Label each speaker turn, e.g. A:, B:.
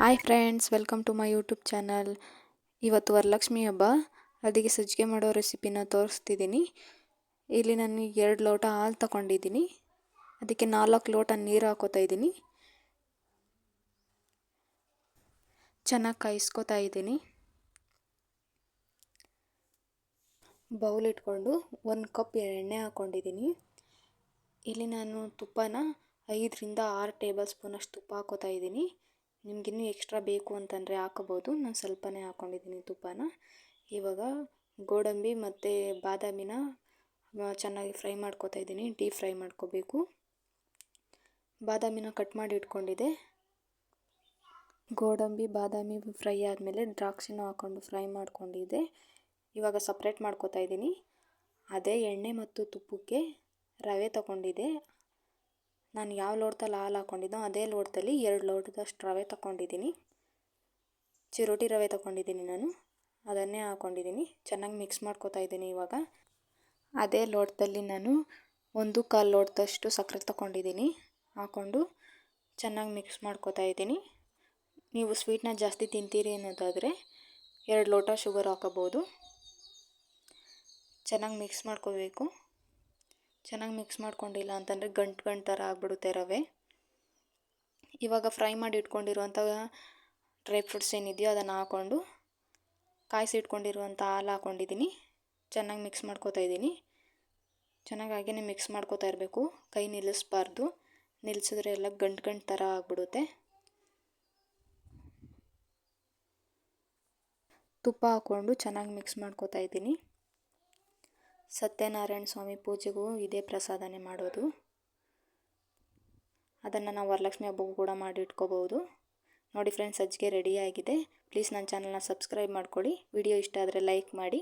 A: Hi friends, welcome to my YouTube channel. ಇವತ್ತು ವರಲಕ್ಷ್ಮಿ ಹಬ್ಬ. ಅದಕ್ಕೆ ಸಜ್ಜಿಗೆ ಮಾಡೋ ರೆಸಿಪಿನ ತೋರಿಸ್ತಿದ್ದೀನಿ. ಇಲ್ಲಿ ನಾನು ಎರಡು ಲೋಟ ಹಾಲು ತಗೊಂಡಿದ್ದೀನಿ. ಅದಕ್ಕೆ ನಾಲ್ಕು ಲೋಟ ನೀರು ಹಾಕೋತಾ ಇದ್ದೀನಿ. ಚೆನ್ನಾಗಿ ಕಾಯಿಸ್ಕೊತಾ ಇದ್ದೀನಿ. ಬೌಲ್ ಇಟ್ಕೊಂಡು ಒಂದು ಕಪ್ ಎಣ್ಣೆ ಹಾಕ್ಕೊಂಡಿದ್ದೀನಿ ಇಲ್ಲಿ ನಾನು ತುಪ್ಪನ ಐದರಿಂದ ಆರು ಟೇಬಲ್ ಸ್ಪೂನಷ್ಟು ತುಪ್ಪ ಹಾಕೋತಾ ಇದ್ದೀನಿ. ನಿಮಗಿನ್ನೂ ಎಕ್ಸ್ಟ್ರಾ ಬೇಕು ಅಂತಂದರೆ ಹಾಕೋಬೋದು. ನಾನು ಸ್ವಲ್ಪನೇ ಹಾಕ್ಕೊಂಡಿದ್ದೀನಿ ತುಪ್ಪನ. ಇವಾಗ ಗೋಡಂಬಿ ಮತ್ತು ಬಾದಾಮಿನ ಚೆನ್ನಾಗಿ ಫ್ರೈ ಮಾಡ್ಕೋತಾ ಇದ್ದೀನಿ. ಡೀಪ್ ಫ್ರೈ ಮಾಡ್ಕೋಬೇಕು. ಬಾದಾಮಿನ ಕಟ್ ಮಾಡಿ ಇಟ್ಕೊಂಡಿದ್ದೆ. ಗೋಡಂಬಿ, ಬಾದಾಮಿ ಫ್ರೈ ಆದಮೇಲೆ ದ್ರಾಕ್ಷಿನೂ ಹಾಕ್ಕೊಂಡು ಫ್ರೈ ಮಾಡ್ಕೊಂಡಿದ್ದೆ. ಇವಾಗ ಸಪ್ರೇಟ್ ಮಾಡ್ಕೋತಾ ಇದ್ದೀನಿ. ಅದೇ ಎಣ್ಣೆ ಮತ್ತು ತುಪ್ಪಕ್ಕೆ ರವೆ ತಗೊಂಡಿದ್ದೆ. ನಾನು ಯಾವ ಲೋಟದಲ್ಲಿ ಹಾಲು ಹಾಕ್ಕೊಂಡಿದ್ದೋ ಅದೇ ಲೋಟದಲ್ಲಿ ಎರಡು ಲೋಟದಷ್ಟು ರವೆ ತಗೊಂಡಿದ್ದೀನಿ. ಚಿರೋಟಿ ರವೆ ತಗೊಂಡಿದ್ದೀನಿ ನಾನು. ಅದನ್ನೇ ಹಾಕ್ಕೊಂಡಿದ್ದೀನಿ ಚೆನ್ನಾಗಿ ಮಿಕ್ಸ್ ಮಾಡ್ಕೋತಾ ಇದ್ದೀನಿ ಇವಾಗ. ಅದೇ ಲೋಟದಲ್ಲಿ ನಾನು ಒಂದು ಕಾಲು ಲೋಟದಷ್ಟು ಸಕ್ಕರೆ ತಗೊಂಡಿದ್ದೀನಿ. ಹಾಕ್ಕೊಂಡು ಚೆನ್ನಾಗಿ ಮಿಕ್ಸ್ ಮಾಡ್ಕೋತಾ ಇದ್ದೀನಿ. ನೀವು ಸ್ವೀಟ್ನ ಜಾಸ್ತಿ ತಿಂತೀರಿ ಅನ್ನೋದಾದರೆ ಎರಡು ಲೋಟ ಶುಗರ್ ಹಾಕೋಬೋದು. ಚೆನ್ನಾಗಿ ಮಿಕ್ಸ್ ಮಾಡ್ಕೋಬೇಕು. ಚೆನ್ನಾಗಿ ಮಿಕ್ಸ್ ಮಾಡ್ಕೊಂಡಿಲ್ಲ ಅಂತಂದರೆ ಗಂಟು ಗಂಟು ಥರ ಆಗಿಬಿಡುತ್ತೆ ರವೆ. ಇವಾಗ ಫ್ರೈ ಮಾಡಿ ಇಟ್ಕೊಂಡಿರುವಂಥ ಡ್ರೈ ಫ್ರೂಟ್ಸ್ ಏನಿದೆಯೋ ಅದನ್ನು ಹಾಕ್ಕೊಂಡು ಕಾಯಿಸಿ ಇಟ್ಕೊಂಡಿರುವಂಥ ಹಾಲು ಹಾಕ್ಕೊಂಡಿದ್ದೀನಿ ಚೆನ್ನಾಗಿ ಮಿಕ್ಸ್ ಮಾಡ್ಕೋತಾ ಇದ್ದೀನಿ. ಚೆನ್ನಾಗಿ ಮಿಕ್ಸ್ ಮಾಡ್ಕೋತಾ ಇರಬೇಕು. ಕೈ ನಿಲ್ಲಿಸ್ಬಾರ್ದು. ನಿಲ್ಲಿಸಿದ್ರೆ ಎಲ್ಲ ಗಂಟು ಗಂಟು ಥರ ಆಗಿಬಿಡುತ್ತೆ. ತುಪ್ಪ ಹಾಕ್ಕೊಂಡು ಚೆನ್ನಾಗಿ ಮಿಕ್ಸ್ ಮಾಡ್ಕೋತಾ ಇದ್ದೀನಿ. ಸತ್ಯನಾರಾಯಣ ಸ್ವಾಮಿ ಪೂಜೆಗೂ ಇದೇ ಪ್ರಸಾದನೇ ಮಾಡೋದು. ಅದನ್ನು ನಾವು ವರಲಕ್ಷ್ಮಿ ಹಬ್ಬಕ್ಕೂ ಕೂಡ ಮಾಡಿ ಇಟ್ಕೋಬೋದು ನೋಡಿ ಫ್ರೆಂಡ್ಸ್ ಸಜ್ಜಿಗೆ ರೆಡಿಯಾಗಿದೆ ಪ್ಲೀಸ್ ನನ್ನ ಚಾನಲ್ನ ಸಬ್ಸ್ಕ್ರೈಬ್ ಮಾಡ್ಕೊಳ್ಳಿ. ವಿಡಿಯೋ ಇಷ್ಟ ಆದರೆ ಲೈಕ್ ಮಾಡಿ.